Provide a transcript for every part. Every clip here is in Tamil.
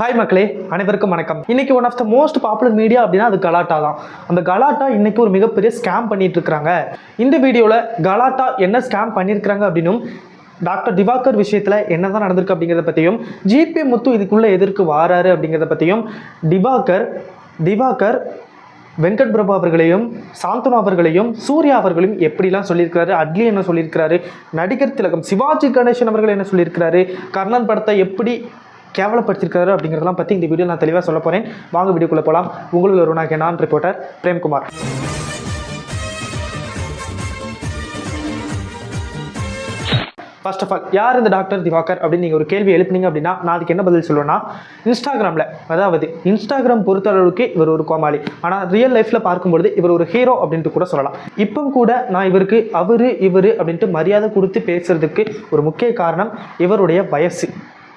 ஹாய் மக்களே அனைவருக்கும் வணக்கம். இன்னைக்கு one of the most popular media அப்படின்னா அது கலாட்டா தான். அந்த கலாட்டா இன்னைக்கு ஒரு மிகப்பெரிய ஸ்கேம் பண்ணிட்டு இருக்காங்க இந்த வீடியோவில் கலாட்டா என்ன ஸ்கேம் பண்ணியிருக்கிறாங்க அப்படின்னும் டாக்டர் திவாகர் விஷயத்தில் என்ன தான் நடந்திருக்கு அப்படிங்கிறத பற்றியும் ஜிபி முத்து இதுக்குள்ளே எதிர்க்கு வாராரு அப்படிங்கிறத பற்றியும் திவாகர் திவாகர் வெங்கட் பிரபு அவர்களையும் சாந்தனு அவர்களையும் சூர்யா அவர்களையும் எப்படிலாம் சொல்லியிருக்கிறாரு அட்லி என்ன சொல்லியிருக்கிறாரு நடிகர் திலகம் சிவாஜி கணேசன் அவர்கள் என்ன சொல்லியிருக்கிறாரு கர்ணன் படத்தை எப்படி கேவலப்படுத்திருக்காரு அப்படிங்கிறதெல்லாம் பற்றி இந்த வீடியோ நான் தெளிவாக சொல்ல போகிறேன் வாங்க வீடியோக்குள்ளே போகலாம் உங்களுக்கு ஒரு நான் நான் reporter Premkumar. First of all யார் இந்த டாக்டர் திவாகர் அப்படின்னு நீங்கள் ஒரு கேள்வி எழுப்புனீங்க அப்படின்னா நான் அதுக்கு என்ன பதில் சொல்லுவேன்னா இன்ஸ்டாகிராமில் அதாவது இன்ஸ்டாகிராம் பொறுத்தளவுக்கு இவர் ஒரு கோமாளி. ஆனால் ரியல் லைஃப்பில் பார்க்கும்பொழுது இவர் ஒரு ஹீரோ அப்படின்ட்டு கூட சொல்லலாம். இப்போ கூட நான் இவருக்கு அவரு இவர் அப்படின்ட்டு மரியாதை கொடுத்து பேசுறதுக்கு ஒரு முக்கிய காரணம் இவருடைய வயசு.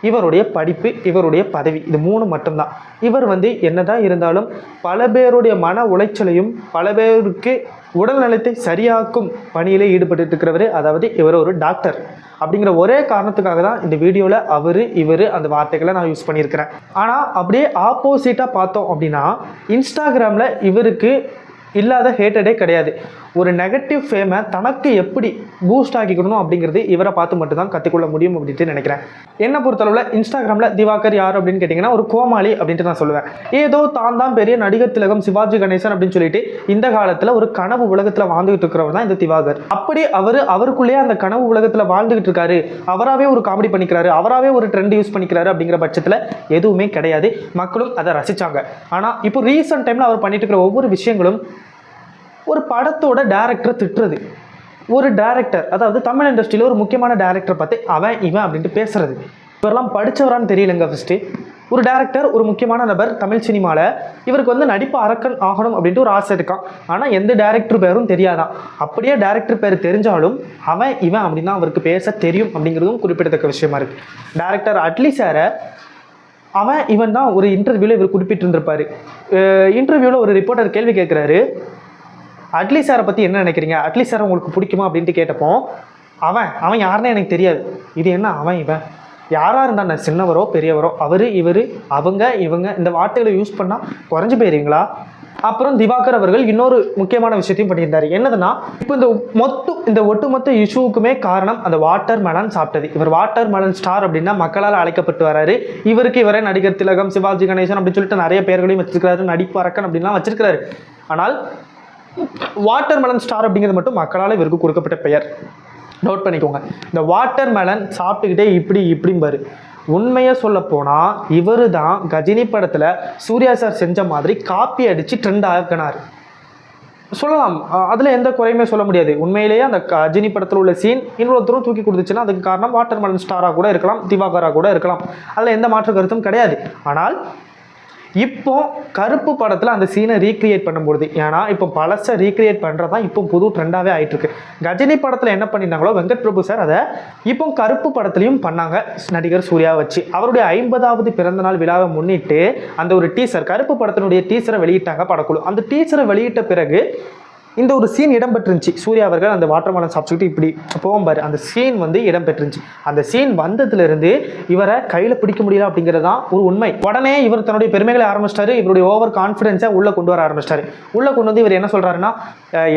இவருடைய படிப்பு இவருடைய பதவி இது மூணு மட்டும்தான். இவர் வந்து என்னதான் இருந்தாலும் பல பேருடைய மன உளைச்சலையும் பல பேருக்கு உடல் நலத்தை சரியாக்கும் பணியிலே ஈடுபட்டு இருக்கிறவர் அதாவது இவர் ஒரு டாக்டர். அப்படிங்கிற ஒரே காரணத்துக்காக தான் இந்த வீடியோவில் அவர் இவர் அந்த வார்த்தைகளை நான் யூஸ் பண்ணியிருக்கிறேன். ஆனால் அப்படியே ஆப்போசிட்டாக பார்த்தோம் அப்படின்னா இன்ஸ்டாகிராமில் இவருக்கு இல்லாத ஹேட்டடே கிடையாது. ஒரு நெகட்டிவ் ஃபேமை தனக்கு எப்படி பூஸ்ட் ஆக்கிக்கணும் அப்படிங்கிறது இவரை பார்த்து மட்டும்தான் கற்றுக்கொள்ள முடியும் அப்படின்ட்டு நினைக்கிறேன். என்னை பொறுத்தளவில் இன்ஸ்டாகிராமில் திவாகர் யார் அப்படின்னு கேட்டிங்கன்னா ஒரு கோமாளி அப்படின்ட்டு நான் சொல்லுவேன். ஏதோ தான் தான் பெரிய நடிகர் திலகம் சிவாஜி கணேசன் அப்படின்னு சொல்லிட்டு இந்த காலத்தில் ஒரு கனவு உலகத்தில் வாழ்ந்துகிட்டு இருக்கிறவர் தான் இந்த திவாகர். அப்படி அவர் அவருக்குள்ளேயே அந்த கனவு உலகத்தில் வாழ்ந்துகிட்டு இருக்காரு. அவராகவே ஒரு காமெடி பண்ணிக்கிறாரு. அவராகவே ஒரு ட்ரெண்ட் யூஸ் பண்ணிக்கிறாரு அப்படிங்கிற பட்சத்தில் எதுவுமே கிடையாது. மக்களும் அதை ரசிச்சாங்க. ஆனால் இப்போ ரீசெண்ட் டைமில் அவர் பண்ணிட்டு இருக்கிற ஒவ்வொரு விஷயங்களும் ஒரு படத்தோட டேரக்டரை திட்டுறது. ஒரு டேரக்டர் அதாவது தமிழ் இண்டஸ்ட்ரியில் ஒரு முக்கியமான டேரக்டரை பார்த்து அவன் இவன் அப்படின்ட்டு பேசுறது. இவரெல்லாம் படித்தவரான்னு தெரியலங்க ஃபஸ்ட்டு ஒரு டேரக்டர் ஒரு முக்கியமான நபர் தமிழ் சினிமாவில் இவருக்கு வந்து நடிப்பு அரக்கன் ஆகணும் அப்படின்ட்டு ஒரு ஆசை இருக்கான். ஆனால் எந்த டேரக்டர் பேரும் தெரியாதான். அப்படியே டேரக்டர் பேர் தெரிஞ்சாலும் அவன் இவன் அப்படின்னு தான் அவருக்கு பேச தெரியும் அப்படிங்கிறதும் குறிப்பிடத்தக்க விஷயமா இருக்குது டேரக்டர் அட்லி சாரை அவன் இவன் தான் ஒரு இன்டர்வியூவில் இவர் குறிப்பிட்டிருந்திருப்பார். இன்டர்வியூவில் ஒரு ரிப்போர்ட்டர் கேள்வி கேட்குறாரு. அட்லி சாரை பற்றி என்ன நினைக்கிறீங்க? அட்லி சார் உங்களுக்கு பிடிக்குமா அப்படின்ட்டு கேட்டப்போ அவன் அவன் யாருன்னு எனக்கு தெரியாது. இது என்ன அவன் இவன்? யாராக இருந்தா சின்னவரோ பெரியவரோ? அவர் இவர் அவங்க இவங்க இந்த வார்த்தைகளை யூஸ் பண்ணால் குறைஞ்சி போயிருவீங்களா? அப்புறம் திவாகர் அவர்கள் இன்னொரு முக்கியமான விஷயத்தையும் பண்ணியிருந்தார். என்னதுன்னா இப்போ இந்த மொத்த இந்த ஒட்டுமொத்த இஷ்யூவுக்குமே காரணம் அந்த வாட்டர் மெலன் சாப்பிட்டது. இவர் வாட்டர் மெலன் ஸ்டார் அப்படின்னா மக்களால் அழைக்கப்பட்டு வராரு. இவருக்கு இவரே நடிகர் திலகம் சிவாஜி கணேசன் அப்படின்னு சொல்லிட்டு நிறைய பேர்களையும் வச்சிருக்கிறாரு. நடிப்பு அரக்கன் அப்படின்லாம் வச்சிருக்கிறாரு. ஆனால் வாட்டர் மெலன் ஸ்டார் அப்படிங்கிறது மட்டும் மக்களால் இவருக்கு கொடுக்கப்பட்ட பெயர். நோட் பண்ணிக்கோங்க. இந்த வாட்டர் மெலன் சாப்பிட்டுக்கிட்டே இப்படி இப்படிம்பாரு உண்மையை சொல்ல போனால் இவர் தான் கஜினி படத்தில் சூர்யா சார் செஞ்ச மாதிரி காப்பி அடித்து ட்ரெண்ட் ஆக்கினார் சொல்லலாம். அதில் எந்த குறையுமே சொல்ல முடியாது. உண்மையிலேயே அந்த கஜினி படத்தில் உள்ள சீன் இன்னொருத்தரும் தூக்கி கொடுத்துச்சுன்னா அதுக்கு காரணம் வாட்டர் மெலன் ஸ்டாராக கூட இருக்கலாம் திவாகராக கூட இருக்கலாம். அதில் எந்த மாற்று கருத்தும் கிடையாது. ஆனால் இப்போ கருப்பு படத்தில் அந்த சீனை ரீக்ரியேட் பண்ணும்பொழுது ஏன்னா இப்போ பழசை ரீக்ரியேட் பண்ணுறது தான் இப்போ புது ட்ரெண்டாகவே ஆயிட்டு இருக்கு கஜினி படத்தில் என்ன பண்ணியிருந்தாங்களோ வெங்கட் பிரபு சார் அதை இப்போ கருப்பு படத்துலையும் பண்ணாங்க நடிகர் சூர்யா வச்சு. அவருடைய ஐம்பதாவது பிறந்தநாள் விழாவை முன்னிட்டு அந்த ஒரு டீசர் கருப்பு படத்தினுடைய டீசரை வெளியிட்டாங்க படக்குழு. அந்த டீசரை வெளியிட்ட பிறகு இந்த ஒரு சீன் இடம்பெற்றுருந்துச்சு. சூர்யா அவர்கள் அந்த வாட்டர் மேலன் சாப்பிட்டுக்கிட்டு இப்படி போகும் பாரு. அந்த சீன் வந்து இடம்பெற்றுருந்துச்சு. அந்த சீன் வந்ததுலேருந்து இவரை கையில் பிடிக்க முடியல அப்படிங்கிறது தான் ஒரு உண்மை. உடனே இவர் தன்னுடைய பெருமைகளை ஆரம்பிச்சிட்டாரு. இவருடைய ஓவர் கான்ஃபிடென்ஸை உள்ளே கொண்டு வர ஆரம்பிச்சிட்டாரு. உள்ளே கொண்டு வந்து இவர் என்ன சொல்கிறாருன்னா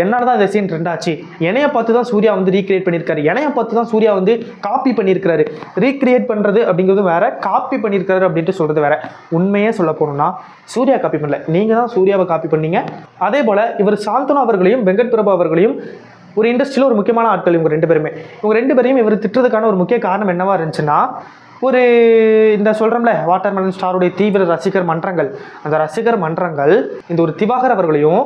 என்னால் தான் இந்த சீன் ரெண்டாச்சு என்னையை பார்த்து தான் சூர்யா வந்து ரீக்ரியேட் பண்ணியிருக்காரு. என்னையை பார்த்து தான் சூர்யா வந்து காப்பி பண்ணியிருக்காரு ரீக்ரியேட் பண்ணுறது அப்படிங்கிறது வேற காப்பி பண்ணியிருக்காரு அப்படின்ட்டு சொல்கிறது வேற. உண்மையே சொல்ல போகணும்னா சூர்யா காப்பி பண்ணல. நீங்கள் தான் சூர்யாவை காப்பி பண்ணீங்க. அதே போல் இவர் சாந்தனு அவர்களையும் வெங்கட் பிரபு அவர்களையும் ஒரு இண்டஸ்ட்ரியில் ஒரு முக்கியமான ஆட்கள் இவங்க ரெண்டு பேருமே. இவங்க ரெண்டு பேரையும் இவர் திட்டுறதுக்கான ஒரு முக்கிய காரணம் என்னவா இருந்துச்சுன்னா ஒரு இந்த சொல்கிறோம்ல வாட்டர் மெலன் ஸ்டாருடைய தீவிர ரசிகர் மன்றங்கள். அந்த ரசிகர் மன்றங்கள் இந்த ஒரு திவாகர் அவர்களையும்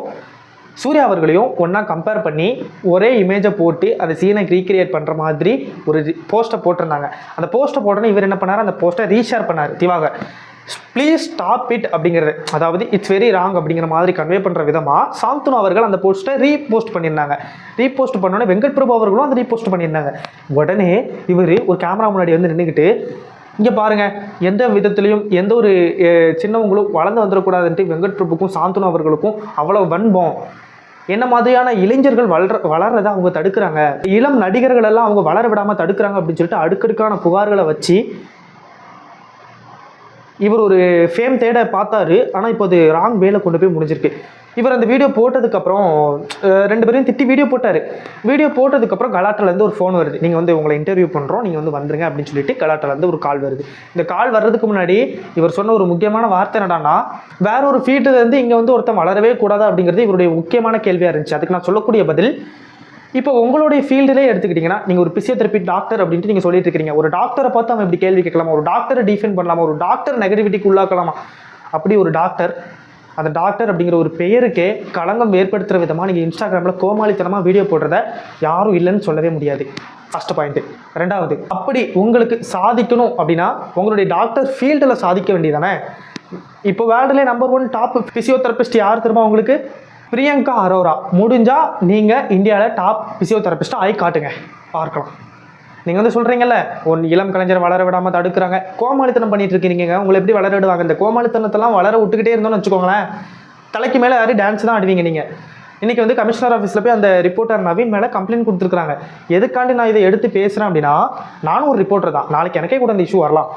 சூர்யா அவர்களையும் ஒன்றா கம்பேர் பண்ணி ஒரே இமேஜை போட்டு அந்த சீனை ரீக்ரியேட் பண்ணுற மாதிரி ஒரு போஸ்ட்டை போட்டிருந்தாங்க. அந்த போஸ்ட்டை போட்டோன்னே இவர் என்ன பண்ணார்? அந்த போஸ்ட்டை ரீஷேர் பண்ணார் திவாகர். ப்ளீஸ் ஸ்டாப் இட் அப்படிங்கிறது. அதாவது இட்ஸ் வெரி ராங் அப்படிங்கிற மாதிரி கன்வே பண்ணுற விதமாக சாந்தனு அவர்கள் அந்த போஸ்ட்டை ரீபோஸ்ட் பண்ணியிருந்தாங்க. ரீபோஸ்ட் பண்ணோன்னே வெங்கட் பிரபு அவர்களும் அதை ரீபோஸ்ட் பண்ணியிருந்தாங்க. உடனே இவர் ஒரு கேமரா முன்னாடி வந்து நின்றுக்கிட்டு இங்கே பாருங்க எந்த விதத்துலையும் எந்த ஒரு சின்னவங்களும் வளர்ந்து வந்துடக்கூடாதுன்ட்டு வெங்கட் பிரபுக்கும் சாந்தனு அவர்களுக்கும் அவ்வளோ வன்பம். என்ன மாதிரியான இளைஞர்கள் வளர வளர்றதை அவங்க தடுக்கிறாங்க. இளம் நடிகர்கள் எல்லாம் அவங்க வளர விடாமல் தடுக்கிறாங்க அப்படின்னு சொல்லிட்டு அடுக்கடுக்கான புகார்களை வச்சு இவர் ஒரு ஃபேம் தேட பார்த்தாரு. ஆனால் இப்போ அது ராங் வேல கொண்டு போய் முடிஞ்சிருக்கு. இவர் அந்த வீடியோ போட்டதுக்கப்புறம் ரெண்டு பேரையும் திட்டி வீடியோ போட்டார். வீடியோ போட்டதுக்கப்புறம் கலாட்டிலேருந்து ஒரு ஃபோன் வருது. நீங்கள் வந்து உங்களை இன்டர்வியூ பண்ணுறோம் நீங்கள் வந்து வந்துருங்க அப்படின்னு சொல்லிட்டு கலாட்டாலேருந்து ஒரு கால் வருது. இந்த கால் வர்றதுக்கு முன்னாடி இவர் சொன்ன ஒரு முக்கியமான வார்த்தை என்னடான்னா வேற ஒரு ஃபீல்டுலேருந்து இங்கே வந்து ஒருத்தன் வளரவே கூடாது அப்படிங்கிறது இவருடைய முக்கியமான கேள்வியாக இருந்துச்சு. அதுக்கு நான் சொல்லக்கூடிய பதில் இப்போ உங்களுடைய ஃபீல்டிலே எடுத்துக்கிட்டிங்கன்னா நீங்கள் ஒரு பிசியோதெரப்பி டாக்டர் அப்படின்ட்டு நீங்கள் சொல்லிட்டு இருக்கீங்க ஒரு டாக்டரை பார்த்து அவன் இப்படி கேள்வி கேட்கலாமா? ஒரு டாக்டரை டிஃபெண்ட் பண்ணலாமா? ஒரு டாக்டர் நெகட்டிவிட்டிக்கு உள்ளாக்கலாமா? அப்படி ஒரு டாக்டர் அந்த டாக்டர் அப்படிங்கிற ஒரு பெயருக்கே களங்கம் ஏற்படுத்துகிற விதமாக நீங்கள் இன்ஸ்டாகிராமில் கோமாளித்தனமாக வீடியோ போடுறத யாரும் இல்லைன்னு சொல்லவே முடியாது. ஃபஸ்ட்டு பாயிண்ட்டு ரெண்டாவது அப்படி உங்களுக்கு சாதிக்கணும் அப்படின்னா உங்களுடைய டாக்டர் ஃபீல்டில் சாதிக்க வேண்டியதானே இப்போ வேர்ல்டுலேயே நம்பர் ஒன் டாப் ஃபிசியோதெரபிஸ்ட் யார் தெரியுமா உங்களுக்கு? பிரியங்கா அரோரா. முடிஞ்சால் நீங்கள் இந்தியாவில் டாப் ஃபிசியோதெரபிஸ்ட்டாக ஆகி காட்டுங்க. பார்க்கலாம். நீங்கள் வந்து சொல்கிறீங்கல்ல ஒன் இளம் கலைஞர் வளர விடாமல் தடுக்கிறாங்க. கோமாளித்தனம் பண்ணிட்டு இருக்கீங்க உங்களை எப்படி வளர விடுவாங்க இந்த கோமாளித்தனத்தெல்லாம் வளர விட்டுக்கிட்டே இருந்தோம்னு வச்சுக்கோங்களேன் தலைக்கு மேலே யாரும் டான்ஸ் தான் ஆடுவீங்க நீங்கள் இன்றைக்கி வந்து கமிஷனர் ஆஃபீஸில் போய் அந்த ரிப்போர்ட்டர் நவீன் மேலே கம்ப்ளைண்ட் கொடுத்துருக்காங்க எதுக்காண்டி நான் இதை எடுத்து பேசுகிறேன் அப்படின்னா நானும் ஒரு ரிப்போர்ட்டர் தான். நாளைக்கு எனக்கே கூட அந்த இஷ்யூ வரலாம்.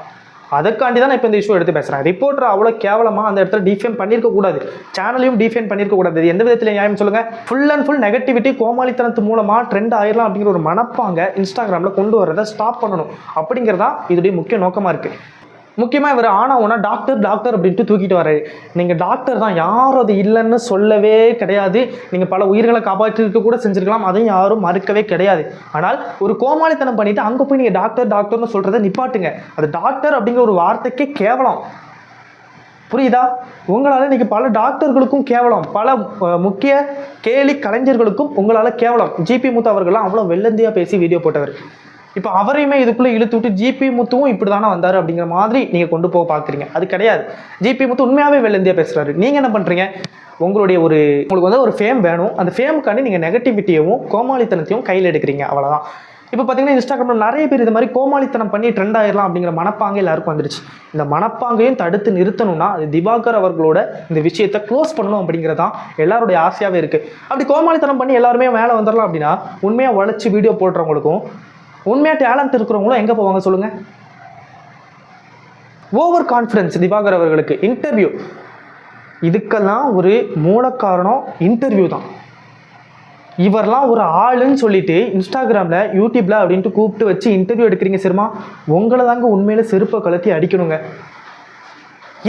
அதுக்காண்டி தான் நான் இப்போ இந்த இஷ்யூ எடுத்து பேசுகிறேன் ரிப்போர்ட்டர் அவ்வளோ கேவலமாக அந்த இடத்துல டிஃபைன் பண்ணியிருக்க கூடாது. சேனலையும் டிஃபைன் பண்ணியிருக்க கூடாது. எந்த விதத்தில் நியாயம் சொல்லுங்கள் ஃபுல் அண்ட் ஃபுல் நெகட்டிவிட்டி கோமாளித்தனத்து மூலமாக ட்ரெண்ட் ஆயிடலாம் அப்படிங்கிற ஒரு மனப்பாங்க இன்ஸ்டாகிராமில் கொண்டு வரதை ஸ்டாப் பண்ணணும். அப்படிங்கிறதா இதோடைய முக்கிய நோக்கமாக இருக்குது முக்கியமாக இவர் ஆனா உனா டாக்டர் டாக்டர் அப்படின்ட்டு தூக்கிட்டு வர்றாரு. நீங்கள் டாக்டர் தான் யாரும் அது இல்லைன்னு சொல்லவே கிடையாது. நீங்கள் பல உயிர்களை காப்பாற்றிருக்க கூட செஞ்சுருக்கலாம் அதையும் யாரும் மறுக்கவே கிடையாது. ஆனால் ஒரு கோமாளித்தனம் பண்ணிவிட்டு அங்கே போய் நீங்கள் டாக்டர் டாக்டர்னு சொல்கிறத நிப்பாட்டுங்க. அது டாக்டர் அப்படிங்கிற ஒரு வார்த்தைக்கே கேவலம். புரியுதா? உங்களால் இன்னைக்கு பல டாக்டர்களுக்கும் கேவலம். பல முக்கிய கேலி கலைஞர்களுக்கும் உங்களால் கேவலம். ஜிபி மூத்த அவர்கள்லாம் அவ்வளோ வெள்ளந்தியாக பேசி வீடியோ போட்டவர். இப்போ அவரையுமே இதுக்குள்ளே இழுத்து விட்டு ஜிபி முத்துவும் இப்படி தானே வந்தார் அப்படிங்கிற மாதிரி நீங்கள் கொண்டு போக பார்க்குறீங்க. அது கிடையாது. ஜிபி முத்து உண்மையாகவே வெள்ளந்தியாக பேசுகிறாரு நீங்கள் என்ன பண்ணுறீங்க உங்களுடைய ஒரு உங்களுக்கு வந்து ஒரு ஃபேம் வேணும். அந்த ஃபேமுக்காண்டி நீங்கள் நெகட்டிவிட்டியவும் கோமாளித்தனத்தையும் கையில் எடுக்கிறீங்க. அவ்வளோதான் இப்போ பார்த்தீங்கன்னா இன்ஸ்டாகிராமில் நிறைய பேர் இது மாதிரி கோமாளித்தனம் பண்ணி ட்ரெண்ட் ஆயிடலாம் அப்படிங்கிற மனப்பாங்க எல்லாருக்கும் வந்துருச்சு. இந்த மனப்பாங்கையும் தடுத்து நிறுத்தணும்னா அது திவாகர் அவர்களோட இந்த விஷயத்தை க்ளோஸ் பண்ணணும் அப்படிங்கிறதான் எல்லாருடைய ஆசையாகவே இருக்குது அப்படி கோமாளித்தனம் பண்ணி எல்லாருமே மேலே வந்துடலாம் அப்படின்னா உண்மையாக உழைச்சி வீடியோ போடுறவங்களுக்கும் உண்மையாக டேலண்ட் இருக்கிறவங்களும் எங்கே போவாங்க சொல்லுங்கள் ஓவர் கான்ஃபிடன்ஸ் திவாகர் அவர்களுக்கு இன்டர்வியூ இதுக்கெல்லாம் ஒரு மூலக்காரணம் இன்டர்வியூ தான். இவரெல்லாம் ஒரு ஆளுன்னு சொல்லிட்டு இன்ஸ்டாகிராமில் யூடியூப்ல அப்படின்ட்டு கூப்பிட்டு வச்சு இன்டர்வியூ எடுக்கிறீங்க சரிமா உங்களை தாங்க உண்மையில செருப்பை கலத்தி அடிக்கணுங்க.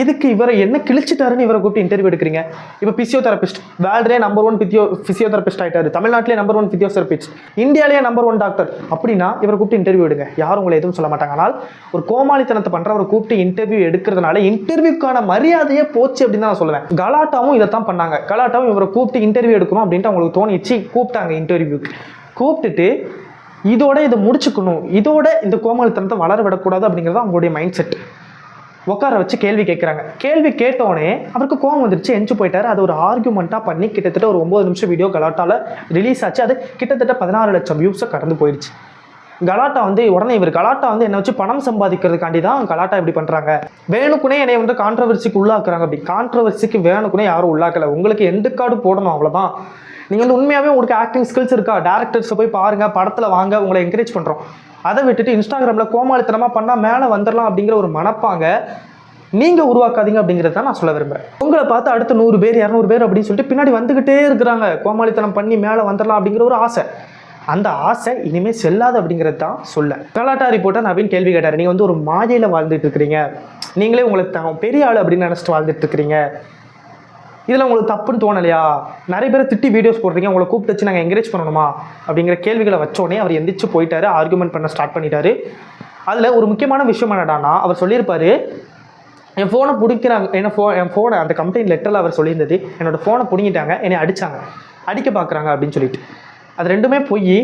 எதுக்கு இவரை என்ன கிழிச்சிட்டாருன்னு இவரை கூப்பிட்டு இன்டர்வியூ எடுக்கிறீங்க? இப்போ பிசியோதெரபிஸ்ட் வேர்ல்டே நம்பர் ஒன் பிசியோ ஃபிசியோதெரபிஸ்ட் ஆகிட்டாரு தமிழ்நாட்டிலே நம்பர் ஒன் பிசியோதெரபிஸ்ட் இந்தியாவிலேயே நம்பர் ஒன் டாக்டர் அப்படின்னா இவரை கூப்பிட்டு இன்டர்வியூ எடுங்க. யாரும் உங்களை எதுவும் சொல்ல மாட்டாங்க. ஆனால் ஒரு கோமாளித்தனத்தை பண்ணுறவரை கூப்பிட்டு இன்டர்வியூ எடுக்கிறதுனால இன்டர்வியூக்கான மரியாதையே போச்சு அப்படின்னு தான் நான் சொல்லுவேன். கலாட்டாவும் இதை தான் பண்ணாங்க. கலாட்டாவும் இவரை கூப்பிட்டு இன்டர்வியூ எடுக்கணும் அப்படின்ட்டு அவங்களுக்கு தோணிச்சு கூப்பிட்டாங்க இன்டர்வியூக்கு கூப்பிட்டுட்டு இதோட இதை முடிச்சுக்கணும். இதோட இந்த கோமாளித்தனத்தை வளர விடக்கூடாது அப்படிங்கிறது அவங்களுடைய மைண்ட் செட் உட்கார வச்சு கேள்வி கேட்குறாங்க கேள்வி கேட்டோடனே அவருக்கு கோவம் வந்துருச்சு எஞ்சி போயிட்டார். அது ஒரு ஆர்குமெண்ட்டாக பண்ணி கிட்டத்தட்ட ஒரு ஒம்பது நிமிஷம் வீடியோ கலாட்டாவில் ரிலீஸ் ஆச்சு. அது கிட்டத்தட்ட பதினாறு லட்சம் வியூஸை கடந்து போயிடுச்சு. கலாட்டா வந்து உடனே இவர் கலாட்டா வந்து என்னை வச்சு பணம் சம்பாதிக்கிறதுக்காண்டி தான் கலாட்டா இப்படி பண்ணுறாங்க வேணுக்குனே என்னை வந்து கான்ட்ரவர்சிக்கு உள்ளாக்குறாங்க. அப்படி கான்ட்ரவர்சிக்கு வேணுக்குனே யாரும் உள்ளாக்கல. உங்களுக்கு எண்டு கார்டு போடணும் அவ்வளோதான் நீங்கள் வந்து உண்மையாகவே உங்களுக்கு ஆக்டிங் ஸ்கில்ஸ் இருக்கா? டேரக்டர்ஸை போய் பாருங்கள் படத்தில் வாங்க உங்களை என்கரேஜ் பண்ணுறோம் அதை விட்டுட்டு இன்ஸ்டாகிராமில் கோமாளித்தனமாக பண்ணால் மேலே வந்துடலாம் அப்படிங்கிற ஒரு மனப்பாங்க நீங்கள் உருவாக்காதீங்க அப்படிங்கிறத தான் நான் சொல்ல விரும்புகிறேன் உங்களை பார்த்து அடுத்த நூறு பேர் இரநூறு பேர் அப்படின்னு சொல்லிட்டு பின்னாடி வந்துக்கிட்டே இருக்கிறாங்க. கோமாளித்தனம் பண்ணி மேலே வந்துடலாம் அப்படிங்கிற ஒரு ஆசை. அந்த ஆசை இனிமேல் செல்லாது அப்படிங்கிறது தான் சொல்ல. கலாட்டா ரிப்போர்ட்டர் நவீன் கேள்வி கேட்டார். நீங்கள் வந்து ஒரு மாயையில் வாழ்ந்துட்டு இருக்கிறீங்க. நீங்களே உங்களை பெரிய ஆள் அப்படின்னு நினச்சிட்டு வாழ்ந்துட்டு இருக்கிறீங்க. இதில் உங்களுக்கு தப்புன்னு தோணலையா? நிறைய பேர் திட்டி வீடியோஸ் போடுறீங்க உங்களை கூப்பிட்டு வச்சு நாங்கள் என்கரேஜ் பண்ணணுமா? அப்படிங்கிற கேள்விகளை வச்சோடனே அவர் எந்திரிச்சு போயிட்டாரு. ஆர்குமெண்ட் பண்ண ஸ்டார்ட் பண்ணிட்டாரு. அதில் ஒரு முக்கியமான விஷயம் என்னடானா அவர் சொல்லியிருப்பாரு என் ஃபோனை பிடிக்கிறாங்க. என்ன ஃபோ என் ஃபோனை அந்த கம்ப்ளைண்ட் லெட்டரில் அவர் சொல்லியிருந்தது என்னோட ஃபோனை பிடிங்கிட்டாங்க. என்னை அடித்தாங்க அடிக்க பார்க்குறாங்க அப்படின்னு சொல்லிட்டு. அது ரெண்டுமே போய்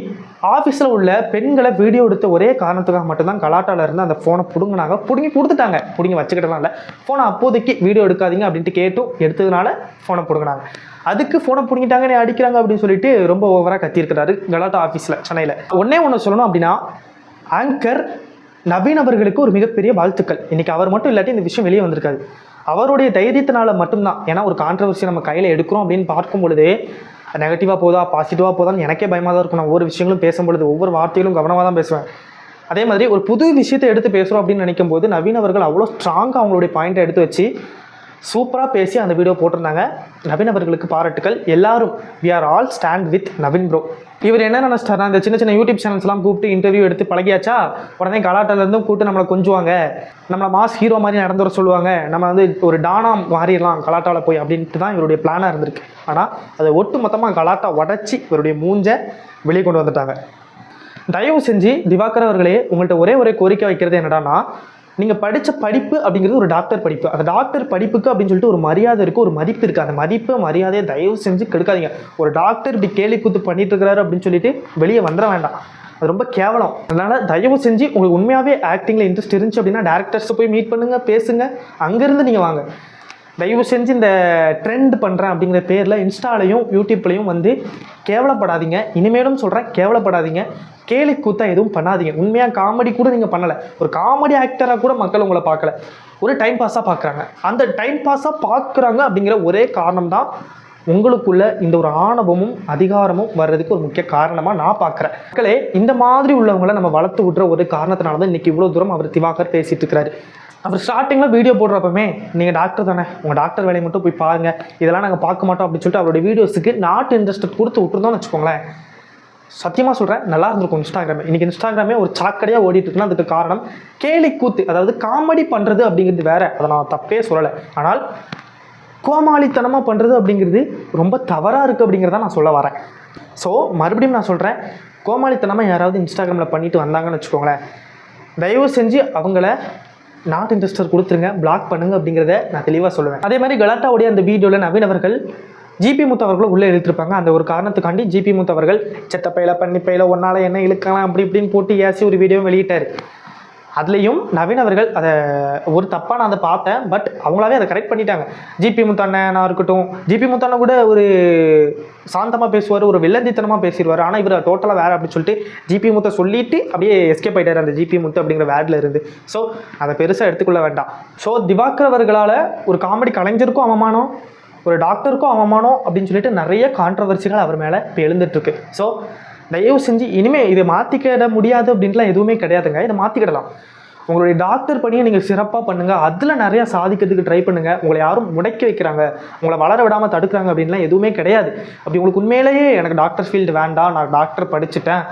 ஆஃபீஸில் உள்ள பெண்களை வீடியோ எடுத்த ஒரே காரணத்துக்காக மட்டும்தான் கலாட்டாவில் இருந்து அந்த ஃபோனை பிடுங்கினாங்க. பிடுங்கி கொடுத்துட்டாங்க. பிடுங்கி வச்சுக்கிட்டலாம் இல்லை ஃபோனை அப்போதைக்கு வீடியோ எடுக்காதீங்க அப்படின்ட்டு கேட்டும் எடுத்ததுனால ஃபோனை பிடுங்கினாங்க. அதுக்கு ஃபோனை பிடுங்கிட்டாங்க அடிக்கிறாங்க அப்படின்னு சொல்லிட்டு ரொம்ப ஓவராக கத்தியிருக்கிறாரு கலாட்டா ஆஃபீஸில் சென்னையில். ஒன்றே ஒன்று சொல்லணும் அப்படின்னா ஆங்கர் நவீன் அவர்களுக்கு ஒரு மிகப்பெரிய வாழ்த்துக்கள். இன்றைக்கி அவர் மட்டும் இல்லாட்டி இந்த விஷயம் வெளியே வந்திருக்காது. அவருடைய தைரியத்தினால மட்டும்தான். ஏன்னா ஒரு கான்ட்ரவர்சி நம்ம கையில் எடுக்கிறோம் அப்படின்னு பார்க்கும் பொழுதே நெகட்டிவாக போதா பாசிட்டிவாக போதான்னு எனக்கே பயமாக தான் இருக்கும். நான் ஒவ்வொரு விஷயங்களும் பேசும்பொழுது ஒவ்வொரு வார்த்தைகளும் கவனமாக தான் பேசுவேன். அதே மாதிரி ஒரு புது விஷயத்தை எடுத்து பேசுகிறோம் அப்படின்னு நினைக்கும் போது நவீன் அவர்கள் அவ்வளோ ஸ்ட்ராங்காக அவங்களுடைய பாயிண்ட்டை எடுத்து வச்சு சூப்பராக பேசி அந்த வீடியோ போட்டிருந்தாங்க. நவீன் அவர்களுக்கு பாராட்டுக்கள். எல்லாரும் we are all stand with Naveen bro இவர் என்ன நினச்சிட்டாருனா இந்த சின்ன சின்ன யூடியூப் சேனல்ஸ்லாம் கூப்பிட்டு இன்டர்வியூ எடுத்து பழகியாச்சா? உடனே கலாட்டாலேருந்தும் கூப்பிட்டு நம்மளை கொஞ்சுவாங்க. நம்மளை மாஸ் ஹீரோ மாதிரி நடந்து வர சொல்லுவாங்க. நம்ம வந்து ஒரு டானா மாறிடலாம் கலாட்டாவில் போய் அப்படின்ட்டு தான் இவருடைய பிளானாக இருந்திருக்கு. ஆனால் அதை ஒட்டு மொத்தமாக கலாட்டா உடச்சி இவருடைய மூஞ்சை வெளியே கொண்டு வந்துட்டாங்க. தயவு செஞ்சு திவாகர் அவர்களே உங்கள்கிட்ட ஒரே ஒரே கோரிக்கை வைக்கிறது என்னடானா நீங்கள் படித்த படிப்பு அப்படிங்கிறது ஒரு டாக்டர் படிப்பு. அந்த டாக்டர் படிப்புக்கு அப்படின்னு சொல்லிட்டு ஒரு மரியாதை இருக்குது ஒரு மதிப்பு இருக்குது அந்த மதிப்பு மரியாதையை தயவு செஞ்சு கெடுக்காதீங்க. ஒரு டாக்டர் இப்படி கேலி கூத்து பண்ணிட்டு இருக்கிறாரு அப்படின்னு சொல்லிட்டு வெளியே வந்துட வேண்டாம். அது ரொம்ப கேவலம். அதனால் தயவு செஞ்சு உங்களுக்கு உண்மையாகவே ஆக்டிங்கில் இன்ட்ரெஸ்ட் இருந்துச்சு அப்படின்னா டேரக்டர்ஸை போய் மீட் பண்ணுங்கள் பேசுங்க. அங்கேருந்து நீங்கள் வாங்க. தயவு செஞ்சு இந்த ட்ரெண்ட் பண்ணுறேன் அப்படிங்கிற பேரில் இன்ஸ்டாலையும் யூடியூப்லையும் வந்து கேவலப்படாதீங்க. இனிமேலும் சொல்கிறேன் கேவலப்படாதீங்க. கேலி கூத்தா எதுவும் பண்ணாதீங்க. உண்மையாக காமெடி கூட நீங்கள் பண்ணலை. ஒரு காமெடி ஆக்டராக கூட மக்கள் உங்களை பார்க்கல. ஒரு டைம் பாஸாக பார்க்குறாங்க. அந்த டைம் பாஸாக பார்க்குறாங்க அப்படிங்கிற ஒரே காரணம் தான் உங்களுக்குள்ள இந்த ஒரு ஆணவமும் அதிகாரமும் வர்றதுக்கு ஒரு முக்கிய காரணமாக நான் பார்க்குறேன். மக்களே இந்த மாதிரி உள்ளவங்களை நம்ம வளர்த்து விட்ற ஒரு காரணத்தினால தான் இன்றைக்கி இவ்வளோ தூரம் அவர் திவாகர் பேசிட்டு இருக்கிறாரு அவர் ஸ்டார்டிங்கில் வீடியோ போடுறப்பமே நீங்கள் டாக்டர் தானே உங்கள் டாக்டர் வேலையை மட்டும் போய் பாருங்கள் இதெல்லாம் நாங்கள் பார்க்க மாட்டோம் அப்படின்னு சொல்லிட்டு அவருடைய வீடியோஸுக்கு நாட் இன்ட்ரெஸ்ட் கொடுத்து விட்டுருந்தோம்னு வச்சுக்கோங்களேன். சத்தியமாக சொல்கிறேன் நல்லா இருந்திருக்கும் இன்ஸ்டாகிராம் இன்றைக்கி இன்ஸ்டாகிராமே ஒரு சாக்கடையாக ஓடிட்டு இருக்குன்னா அதுக்கு காரணம் கேலி கூத்து அதாவது காமெடி பண்ணுறது அப்படிங்கிறது வேற. அதை நான் தப்பே சொல்லலை. ஆனால் கோமாளித்தனமாக பண்ணுறது அப்படிங்கிறது ரொம்ப தவறாக இருக்குது அப்படிங்கிறத நான் சொல்ல வரேன். ஸோ மறுபடியும் நான் சொல்கிறேன் கோமாளித்தனமாக யாராவது இன்ஸ்டாகிராமில் பண்ணிட்டு வந்தாங்கன்னு வச்சுக்கோங்களேன். தயவு செஞ்சு அவங்கள நாட் இன்ட்ரெஸ்டர் கொடுத்துருங்க. பிளாக் பண்ணுங்க அப்படிங்கிறத நான் தெளிவாக சொல்லுவேன். அதே மாதிரி கலாட்டாவுடைய அந்த வீடியோவில் நவீன் அவர்கள் ஜிபி மூத்த அவர்களும் உள்ளே இழுத்துருப்பாங்க. அந்த ஒரு காரணத்துக்காண்டி ஜிபி மூத்தவர்கள் அவர்கள் செத்த பையில பண்ணி பையில ஒன்றால் என்ன இழுக்கலாம்? அப்படி இப்படின்னு போட்டு ஏசி ஒரு வீடியோ வெளியிட்டார். அதுலேயும் நவீன் அவர்கள் அதை ஒரு தப்பாக நான் அதை பார்த்தேன் பட் அவங்களாவே அதை கரெக்ட் பண்ணிட்டாங்க. ஜிபி முத்தண்ணனாக இருக்கட்டும் ஜிபி முத்தண்ணன் கூட ஒரு சாந்தமாக பேசுவார் ஒரு வில்லந்தித்தனமாக பேசிடுவார் ஆனால் இவர் டோட்டலாக வேறு அப்படின்னு சொல்லிட்டு ஜிபி முத்தை சொல்லிட்டு அப்படியே எஸ்கேப் ஆயிட்டார் அந்த ஜிபி முத்து அப்படிங்கிற வேர்டில் இருந்து. ஸோ அதை பெருசாக எடுத்துக்கொள்ள வேண்டாம். ஸோ திவாகர் அவர்களால் ஒரு காமெடி கலைஞருக்கும் அவமானம் ஒரு டாக்டருக்கும் அவமானம் அப்படின்னு சொல்லிட்டு நிறைய கான்ட்ரவர்சிகள் அவர் மேலே இப்போ எழுந்துட்டுருக்கு ஸோ தயவு செஞ்சு இனிமேல் இதை மாற்றிக்கிட முடியாது அப்படின்ட்டுலாம் எதுவுமே கிடையாதுங்க. இதை மாற்றிக்கிடலாம் உங்களுடைய டாக்டர் பணியை நீங்கள் சிறப்பாக பண்ணுங்கள் அதில் நிறையா சாதிக்கிறதுக்கு ட்ரை பண்ணுங்கள் உங்களை யாரும் முடக்கி வைக்கிறாங்க. உங்களை வளர விடாமல் தடுக்கிறாங்க அப்படின்லாம் எதுவுமே கிடையாது. அப்படி உங்களுக்கு உண்மையிலேயே எனக்கு டாக்டர் ஃபீல்டு வேண்டாம். நான் டாக்டர் படிச்சுட்டேன்.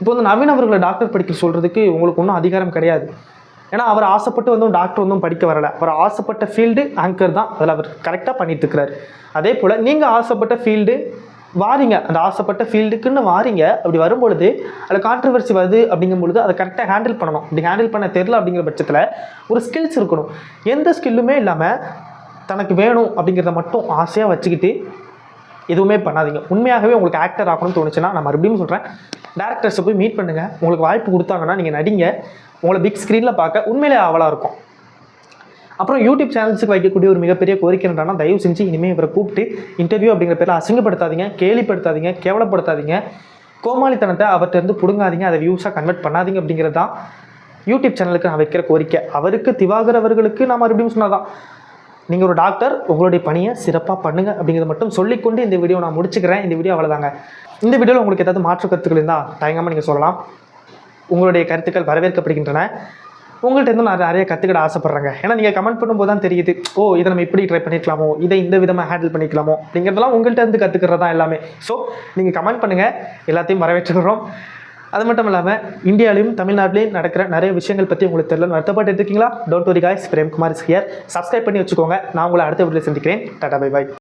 இப்போ வந்து நவீன் அவர்களை டாக்டர் படிக்க சொல்கிறதுக்கு உங்களுக்கு ஒன்றும் அதிகாரம் கிடையாது. ஏன்னா அவர் ஆசைப்பட்டு வந்தும் டாக்டர் வந்தும் படிக்க வரல. அவர் ஆசைப்பட்ட ஃபீல்டு ஆங்கர் தான். அதில் அவர் கரெக்டாக பண்ணிட்டு இருக்கிறார். அதே போல் நீங்கள் ஆசைப்பட்ட ஃபீல்டு வாரிங்க. அந்த ஆசைப்பட்ட ஃபீல்டுக்குன்னு வாரிங்க. அப்படி வரும்பொழுது அதில் கான்ட்ரவர்சி வருது அப்படிங்கும் பொழுது அதை கரெக்டாக ஹேண்டில் பண்ணணும். அப்படி ஹேண்டில் பண்ண தெரில அப்படிங்கிற பட்சத்தில் ஒரு ஸ்கில்ஸ் இருக்கணும். எந்த ஸ்கில்லுமே இல்லாமல் தனக்கு வேணும் அப்படிங்கிறத மட்டும் ஆசையாக வச்சுக்கிட்டு எதுவுமே பண்ணாதீங்க. உண்மையாகவே உங்களுக்கு ஆக்டர் ஆகணும்னு தோணுச்சுன்னா நான் மறுபடியும் சொல்கிறேன் டேரக்டர்ஸை போய் மீட் பண்ணுங்கள் உங்களுக்கு வாய்ப்பு கொடுத்தாங்கன்னா நீங்கள் நடிங்க. உங்களை பிக் ஸ்க்ரீனில் பார்க்க உண்மையிலே ஆவலாக இருக்கும். அப்புறம் யூடியூப் சேனல்ஸுக்கு வைக்கக்கூடிய ஒரு மிகப்பெரிய கோரிக்கை என்னன்னா தயவு செஞ்சு இனிமேல் இவரை கூப்பிட்டு இன்டர்வியூ அப்படிங்கிற பேரில் அசிங்கப்படுத்தாதீங்க கேலிப்படுத்தாதீங்க கேவலப்படுத்தாதீங்க. கோமாளித்தனத்தை அவர்கிட்ட இருந்து பிடுங்காதீங்க அதை வியூஸாக கன்வெர்ட் பண்ணாதீங்க அப்படிங்கிறது தான் யூடியூப் சேனலுக்கு நான் வைக்கிற கோரிக்கை. அவருக்கு திவாகர் அவர்களுக்கு நான் மறுபடியும் சொன்னதான் நீங்கள் ஒரு டாக்டர் உங்களுடைய பணியை சிறப்பாக பண்ணுங்க அப்படிங்கிறத மட்டும் சொல்லிக்கொண்டு இந்த வீடியோ நான் முடிச்சுக்கிறேன். இந்த வீடியோ அவ்வளோதாங்க இந்த வீடியோவில் உங்களுக்கு ஏதாவது மாற்று கருத்துக்கள் இருந்தால் தயங்காமல் நீங்கள் சொல்லலாம். உங்களுடைய கருத்துக்கள் வரவேற்கப்படுகின்றன. உங்கள்கிட்ட இருந்து நான் நிறைய கற்றுக்கிட ஆசைப்பட்றேங்க. ஏன்னா நீங்கள் கமெண்ட் பண்ணும்போது தான் தெரியுது ஓ இதை நம்ம இப்படி ட்ரை பண்ணிக்கலாமோ இதை இந்த விதமாக ஹேண்டில் பண்ணிக்கலாமோ அப்படிங்கிறதெல்லாம் உங்கள்கிட்ட இருந்து கற்றுக்கிறது தான் எல்லாமே. ஸோ நீங்கள் கமெண்ட் பண்ணுங்கள் எல்லாத்தையும் வரவேற்றுக்கிறோம் அது மட்டும் இல்லாமல் இந்தியாவிலையும் தமிழ்நாட்டிலையும் நடக்கிற நிறைய விஷயங்கள் பற்றி உங்களுக்கு தெரியல வருத்தப்பட்டு இருக்கீங்களா? Don't worry guys Premkumar here subscribe பண்ணி வச்சுக்கோங்க. நான் உங்களை அடுத்த வீட்டில் சந்திக்கிறேன். Tata bye bye